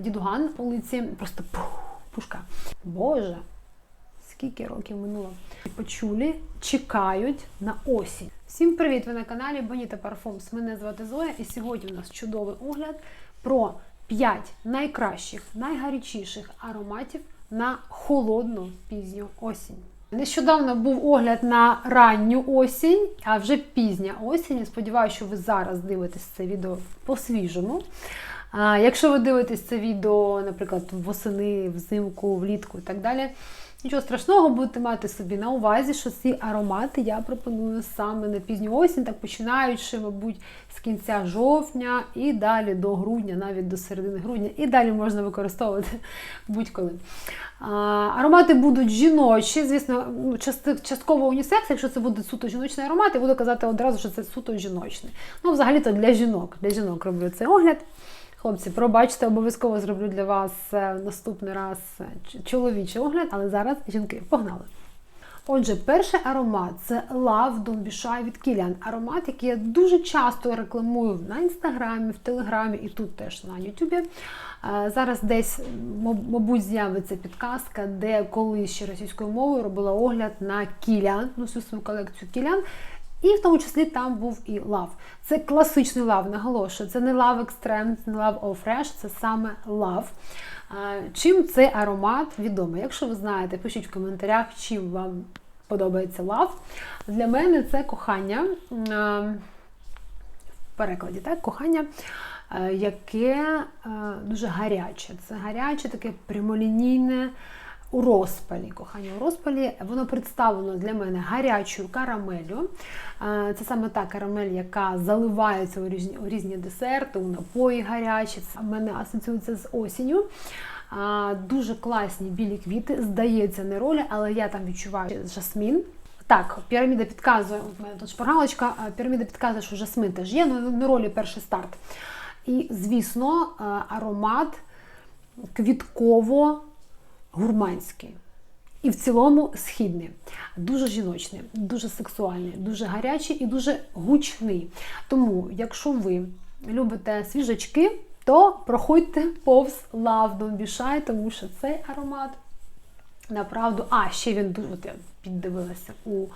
дідуган на полиці, просто пушка. Боже, скільки років минуло. Почулі, чекають на осінь. Всім привіт! Ви на каналі Боніта Парфумс. Мене звати Зоя, і сьогодні у нас чудовий огляд про 5 найкращих, найгарячіших ароматів на холодну пізню осінь. Нещодавно був огляд на ранню осінь, а вже пізня осінь. Сподіваюся, що ви зараз дивитесь це відео по-свіжому. А Якщо ви дивитесь це відео, наприклад, восени, взимку, влітку і так далі, нічого страшного, будете мати собі на увазі, що ці аромати я пропоную саме на пізню осінь, так починаючи, мабуть, з кінця жовтня і далі до грудня, навіть до середини грудня, і далі можна використовувати будь-коли. Аромати будуть жіночі, звісно, ну, част- частково унісекс, якщо це буде суто жіночний аромат, я буду казати одразу, що це суто жіночний. Ну, взагалі-то для жінок. Для жінок роблю цей огляд. Хлопці, пробачте, обов'язково зроблю для вас е, наступний раз е, чоловічий огляд, але зараз жінки погнали. Отже, перший аромат це Love Don't Be Shy від Kilian. Аромат, який я дуже часто рекламую на інстаграмі, в телеграмі і тут теж на Ютубі. Е, Зараз десь, мабуть, з'явиться підказка, де колись ще російською мовою робила огляд на Kilian, ну всю свою колекцію Kilian. І в тому числі там був і Love. Це класичний Love, наголошую. Це не Extreme, це не All Fresh, це саме. Е, Чим цей аромат відомий? Якщо ви знаєте, пишіть в коментарях, чим вам подобається Love. Для мене це кохання. В перекладі, так, кохання, яке дуже гаряче. Це гаряче, таке прямолінійне у розпалі. Кохання у розпалі. Воно представлено для мене гарячою карамелью. Е, Це саме та карамель, яка заливається у різні, у різні десерти, у напої гарячі. Це мене асоціюється з осінню. Дуже класні білі квіти. Здається, не ролі, але я там відчуваю жасмін. Так, піраміда підказує, у мене тут шпаргалочка, піраміда підказує, що жасмин теж є, але не ролі перший старт. І, звісно, аромат квітково-гурманський. І в цілому східний, дуже жіночний, дуже сексуальний, дуже гарячий і дуже гучний. Тому, якщо ви любите свіжачки, то проходьте повз Love бішай, тому що цей аромат направду. А, ще він дуже, от я піддивилася у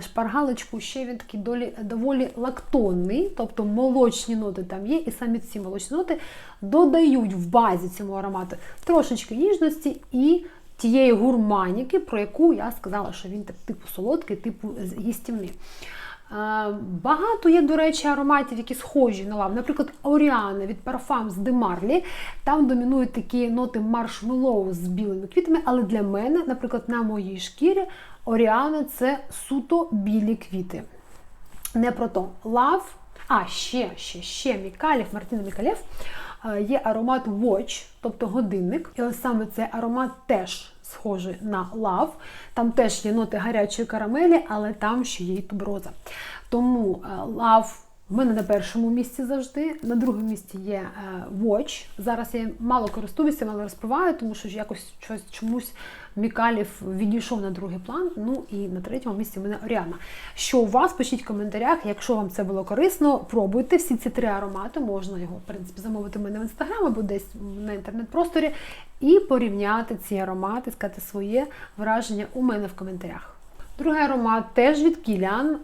шпаргалочку, ще він такий долі, доволі лактонний, тобто молочні ноти там є, і саме ці молочні ноти додають в базі цьому аромату трошечки ніжності і тієї гурманіки, про яку я сказала, що він так, типу солодкий, типу з- їстівний. Е, Багато є, до речі, ароматів, які схожі на лав. Наприклад, Оріана від Parfums de Marly. Там домінують такі ноти маршмеллоу з білими квітами, але для мене, наприклад, на моїй шкірі Оріана це суто білі квіти. Не про то. Лав. А, ще, ще, ще Мікалів, Мартина Мікалєв. е, Є аромат Watch, тобто годинник. І ось саме цей аромат теж схожий на лав. Там теж є ноти гарячої карамелі, але там ще є і туброза. Тому е, лав в мене на першому місці завжди. На другому місці є е, Watch. Зараз я мало користуюся, мало розпиваю, тому що якось щось чомусь Мікалів відійшов на другий план. Ну і на третьому місці в мене Оріана. Що у вас? Пишіть в коментарях, якщо вам це було корисно, пробуйте всі ці три аромати. Можна його, в принципі, замовити в мене в інстаграм або десь на інтернет-просторі, і порівняти ці аромати, сказати своє враження у мене в коментарях. Другий аромат теж від Кілян.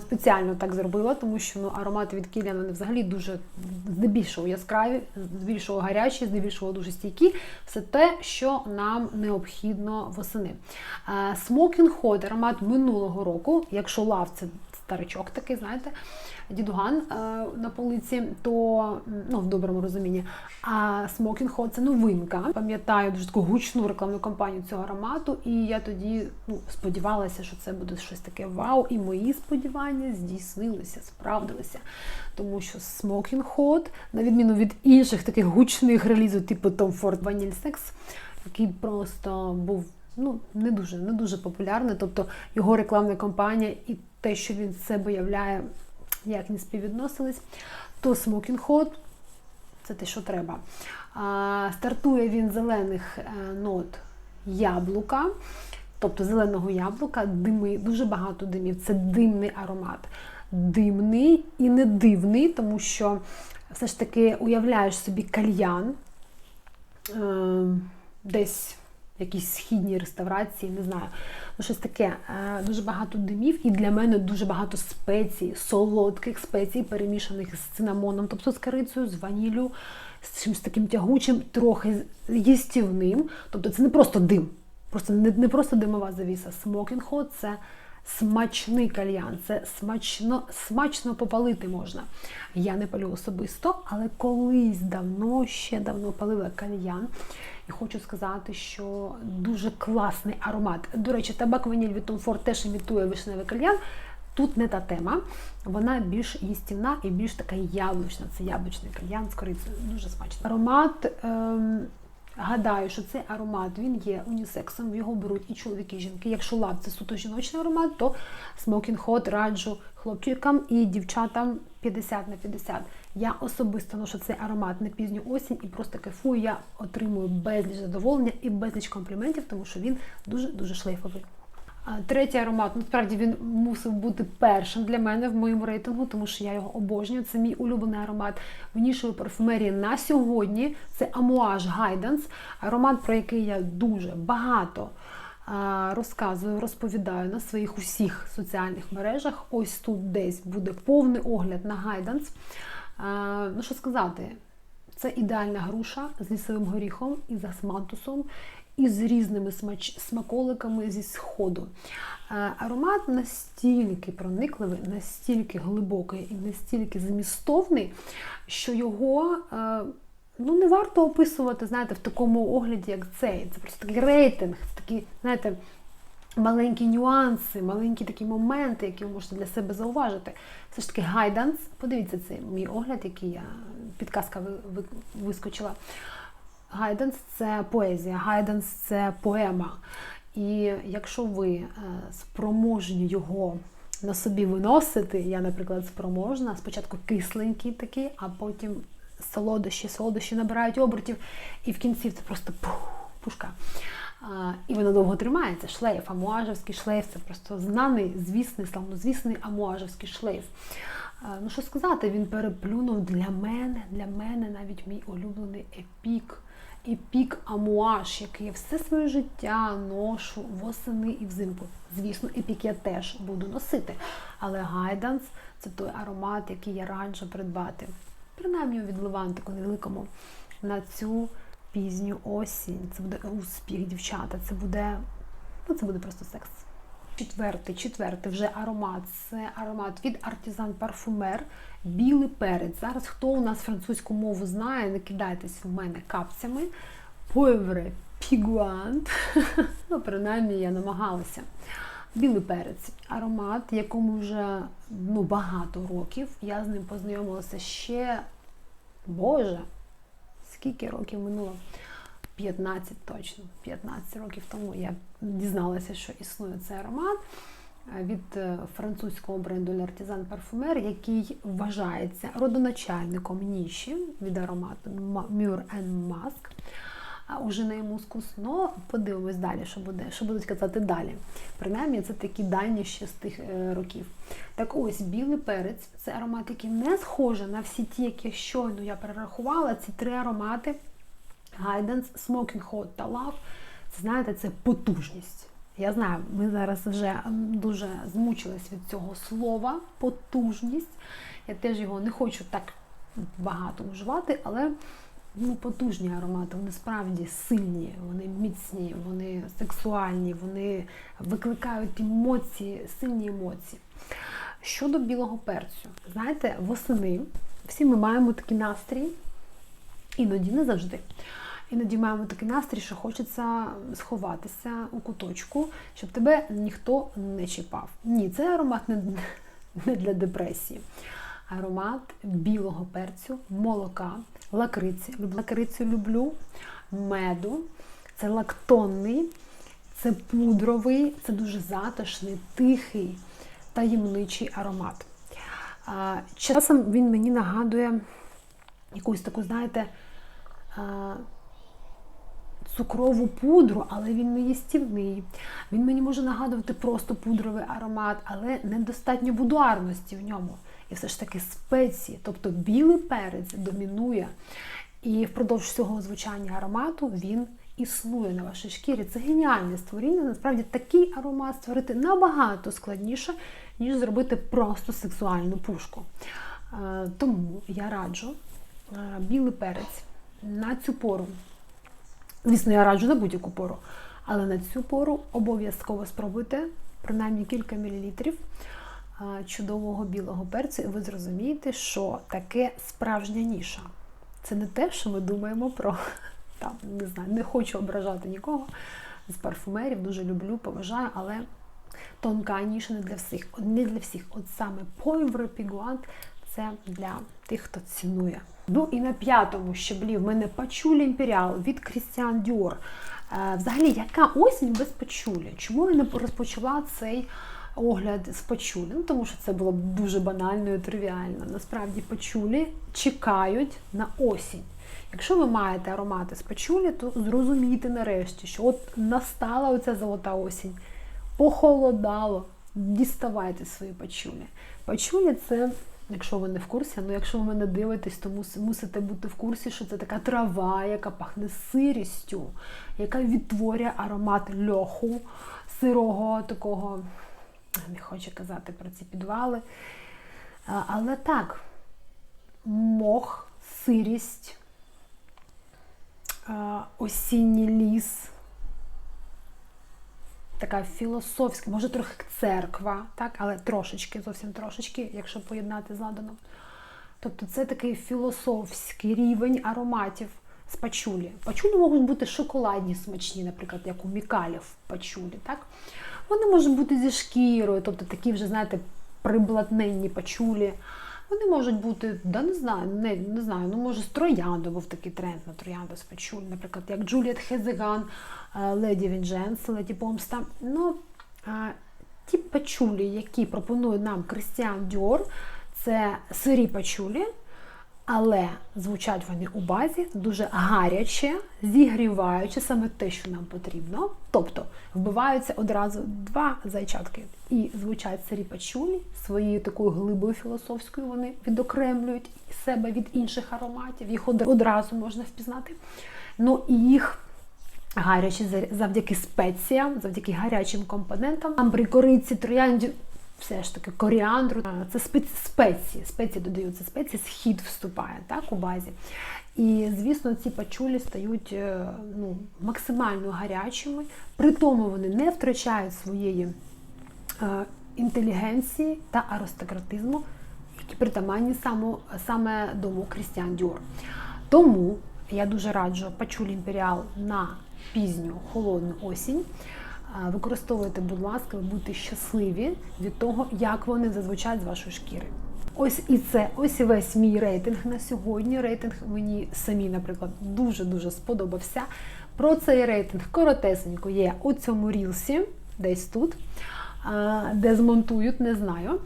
Спеціально так зробила, тому що ну, аромати від Кілян вони взагалі дуже здебільшого яскраві, здебільшого гарячі, здебільшого дуже стійкі. Все те, що нам необхідно восени. Е, Smoking Hot, аромат минулого року. Якщо лав це старичок такий, знаєте, дідуган е, на полиці, то ну, в доброму розумінні. А Smoking Hot – це новинка. Пам'ятаю дуже таку гучну рекламну кампанію цього аромату, і я тоді ну, сподівалася, що це буде щось таке вау. І мої сподівання здійснилися, справдилися. Тому що Smoking Hot, на відміну від інших таких гучних релізів, типу Tom Ford Vanilla Sex, який просто був ну, не дуже, не дуже популярний. Тобто його рекламна кампанія і те, що він з себе являє, як не співвідносились, то Smoking Hot це те, що треба. А, стартує він зелених е, нот яблука, тобто зеленого яблука, дими, дуже багато димів. Це димний аромат. Димний і не дивний, тому що все ж таки уявляєш собі кальян, е, десь в якійсь східній реставрації, не знаю. Ну, щось таке. Е, дуже багато димів, і для мене дуже багато спецій, солодких спецій, перемішаних з цинамоном, тобто з корицею, з ваніллю, з чимось таким тягучим, трохи їстівним. Тобто це не просто дим. Просто не, не просто димова завіса. Hot – це смачний кальян, це смачно смачно попалити можна. Я не палю особисто, але колись давно, ще давно палила кальян. І хочу сказати, що дуже класний аромат. До речі, табак ваніль від Tom Ford теж імітує вишневий кальян. Тут не та тема, вона більш їстівна і більш така яблучна. Це яблучний кальян з корицею. Дуже смачний. Аромат. Ем... Гадаю, що цей аромат він є унісексом, його беруть і чоловіки, і жінки. Якщо лав це суто жіночний аромат, то Smoking Hot раджу хлопчикам і дівчатам 50 на 50. Я особисто ношу цей аромат на пізню осінь і просто кайфую. Я отримую безліч задоволення і безліч компліментів, тому що він дуже-дуже шлейфовий. Третій аромат, насправді він мусив бути першим для мене в моєму рейтингу, тому що я його обожнюю. Це мій улюблений аромат в нішовій парфумерії на сьогодні. Це Amouage Guidance, аромат, про який я дуже багато розказую, розповідаю на своїх усіх соціальних мережах. Ось тут десь буде повний огляд на Guidance. Ну що сказати, це ідеальна груша з лісовим горіхом і засмантусом і з різними смач... смаколиками зі сходу. Е, аромат настільки проникливий, настільки глибокий і настільки змістовний, що його е, ну, не варто описувати знаєте, в такому огляді, як цей. Це просто такий рейтинг, такі, знаєте, маленькі нюанси, маленькі такі моменти, які ви можете для себе зауважити. Все ж таки гайданс. Подивіться цей мій огляд, який я підказка вискочила. Гайденс це поезія, гайденс це поема. І якщо ви е, спроможні його на собі виносити, я, наприклад, спроможна, спочатку кисленький такий, а потім солодощі, солодощі набирають обертів, і в кінці це просто пух, пушка. І воно довго тримається. Шлейф, амуажевський шлейф це просто знаний, звісний, славнозвісний амуажевський шлейф. Ну, що сказати, він переплюнув для мене, для мене навіть мій улюблений епік і пік амуаш, який я все своє життя ношу восени і взимку. Звісно, епік я теж буду носити. Але гайданс це той аромат, який я раджу придбати. Принаймні від Левантику невеликому на цю пізню осінь. Це буде успіх, дівчата. Це буде, ну це буде просто секс. Четвертий, четвертий вже аромат. Це аромат від Artisan Parfumer, білий перець. Зараз хто у нас французьку мову знає, не кидайтесь в мене капцями. Пойвре пігуант. Ну, принаймні, я намагалася. Білий перець, аромат, якому вже ну, багато років. Я з ним познайомилася ще, Боже, скільки років минуло? 15 точно, 15 років тому я дізналася, що існує цей аромат е, від е, французького бренду L'Artisan Parfumer, який вважається родоначальником ніші від аромату Mure Mask. Уже на мускус, но подивимось далі, що буде, що будуть казати далі. Принаймні, це такі дані ще з тих е, років. Так ось білий перець це аромат, який не схожий на всі ті, які щойно я перерахувала. Ці три аромати. Guidance, Smoking Hot та Love, це знаєте, це потужність. Я знаю, ми зараз вже дуже змучились від цього слова потужність. Я теж його не хочу так багато вживати, але ну, потужні аромати, вони справді сильні, вони міцні, вони сексуальні, вони викликають емоції, сильні емоції. Щодо білого перцю, знаєте, восени всі ми маємо такий настрій, іноді не завжди. Іноді маємо такий настрій, що хочеться сховатися у куточку, щоб тебе ніхто не чіпав. Ні, це аромат не, не для депресії. Аромат білого перцю, молока, лакриці. Лакрицю люблю, меду. Це лактонний, це пудровий, це дуже затишний, тихий, таємничий аромат. Часом він мені нагадує якусь таку, знаєте, цукрову пудру, але він не їстівний. Він мені може нагадувати просто пудровий аромат, але недостатньо будуарності в ньому. І все ж таки спеції, тобто білий перець домінує. І впродовж всього звучання аромату він існує на вашій шкірі. Це геніальне створіння. Насправді такий аромат створити набагато складніше, ніж зробити просто сексуальну пушку. Е, Тому я раджу е, білий перець на цю пору. Звісно, я раджу на будь-яку пору, але на цю пору обов'язково спробуйте принаймні кілька мілілітрів чудового білого перцю, і ви зрозумієте, що таке справжня ніша. Це не те, що ми думаємо про там, не знаю, не хочу ображати нікого з парфумерів, дуже люблю, поважаю, але тонка ніша не для всіх. Не для всіх. От саме Poivre Piguant – це для тих, хто цінує. Ну і на п'ятому щаблі в мене пачулі імперіал від Christian Dior. Е, Взагалі, яка осінь без пачулі? Чому я не розпочала цей огляд з пачулі? Ну, тому що це було б дуже банально і тривіально. Насправді пачулі чекають на осінь. Якщо ви маєте аромати з пачулі, то зрозумійте нарешті, що от настала оця золота осінь, похолодало, діставайте свої пачулі. Пачулі це, якщо ви не в курсі, ну якщо ви мене дивитесь, то мусите бути в курсі, що це така трава, яка пахне сирістю, яка відтворює аромат льоху, сирого такого, не хочу казати про ці підвали. Але так, мох, сирість, осінній ліс, така філософська, може трохи церква, так, але трошечки, зовсім трошечки, якщо поєднати з ладаном. Тобто це такий філософський рівень ароматів з пачулі. Пачулі можуть бути шоколадні смачні, наприклад, як у мікалів пачулі. Так? Вони можуть бути зі шкірою, тобто такі вже, знаєте, приблатненні пачулі. Вони можуть бути, да не знаю, не, не знаю, ну може з троянду був такий тренд на троянду пачулі, наприклад, як Джуліет Хезеган, е, Леді Вінженс, Леді Помста. Ну, ті пачулі, які пропонує нам Кристіан Дьор, це сирі пачулі, але звучать вони у базі дуже гаряче, зігріваючи саме те, що нам потрібно. Тобто вбиваються одразу два зайчатки. І звучать сирі пачулі своєю такою глибою філософською. Вони відокремлюють себе від інших ароматів, їх одразу можна впізнати. Ну і їх гарячі за- завдяки спеціям, завдяки гарячим компонентам, амбрі, кориці, троянді, все ж таки коріандру. Це спеції, спеції, додаються спеції, схід вступає так, у базі. І, звісно, ці пачулі стають е, ну, максимально гарячими, при тому вони не втрачають своєї е, інтелігенції та аристократизму, які притаманні само, саме дому Крістіан Діор. Тому я дуже раджу пачулі імперіал на пізню холодну осінь. Використовуйте, будь ласка, ви щасливі від того, як вони зазвучать з вашої шкіри. Ось і це, ось і весь мій рейтинг на сьогодні. Рейтинг мені самі, наприклад, дуже-дуже сподобався. Про цей рейтинг коротесенько є у цьому рілсі, десь тут, де змонтують, не знаю.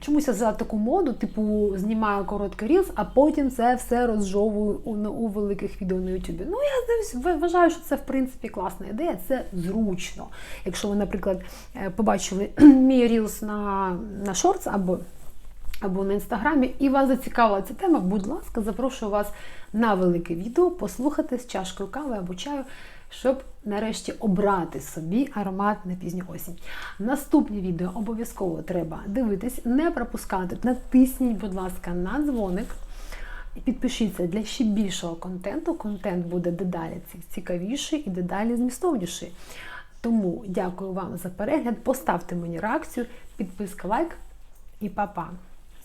Чомусь я взяла таку моду, типу, знімаю короткий рілс, а потім це все розжовую у, у великих відео на Ютубі. Ну, я вважаю, що це в принципі класна ідея, це зручно. Якщо ви, наприклад, е, побачили мій рілс на, на шорт або або на інстаграмі, і вас зацікавила ця тема, будь ласка, запрошую вас на велике відео послухати з чашкою кави або чаю, щоб нарешті обрати собі аромат на пізню осінь. Наступні відео обов'язково треба дивитись, не пропускати. Натисніть, будь ласка, на дзвоник. І підпишіться для ще більшого контенту. Контент буде дедалі цікавіший і дедалі змістовніший. Тому дякую вам за перегляд. Поставте мені реакцію, підписка, лайк і па-па.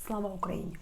Слава Україні!